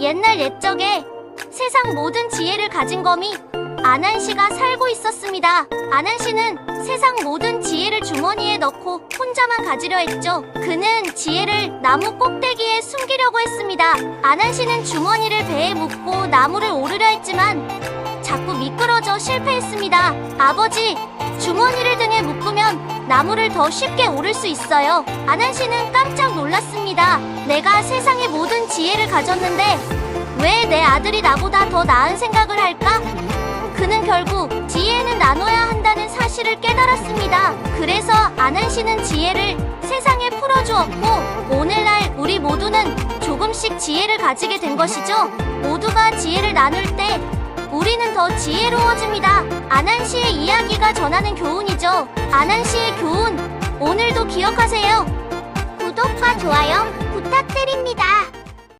옛날 옛적에 세상 모든 지혜를 가진 거미 아난 씨가 살고 있었습니다. 아난 씨는 세상 모든 지혜를 주머니에 넣고 혼자만 가지려 했죠. 그는 지혜를 나무 꼭대기에 숨기려고 했습니다. 아난 씨는 주머니를 배에 묻고 나무를 오르려 했지만 자꾸 미끄러져 실패했습니다. 아버지, 주머니를 등에 묶으면 나무를 더 쉽게 오를 수 있어요. 아난 씨는 깜짝 놀랐습니다. 내가 세상의 모든 지혜를 가졌는데 왜 내 아들이 나보다 더 나은 생각을 할까? 그는 결국 지혜는 나눠야 한다는 사실을 깨달았습니다. 그래서 아난 씨는 지혜를 세상에 풀어주었고 오늘날 우리 모두는 조금씩 지혜를 가지게 된 것이죠. 모두가 지혜를 나눌 때 우리는 더 지혜로워집니다. 아난 씨의 이야기가 전하는 교훈이죠. 아난 씨의 교훈 오늘도 기억하세요. 구독과 좋아요 부탁드립니다.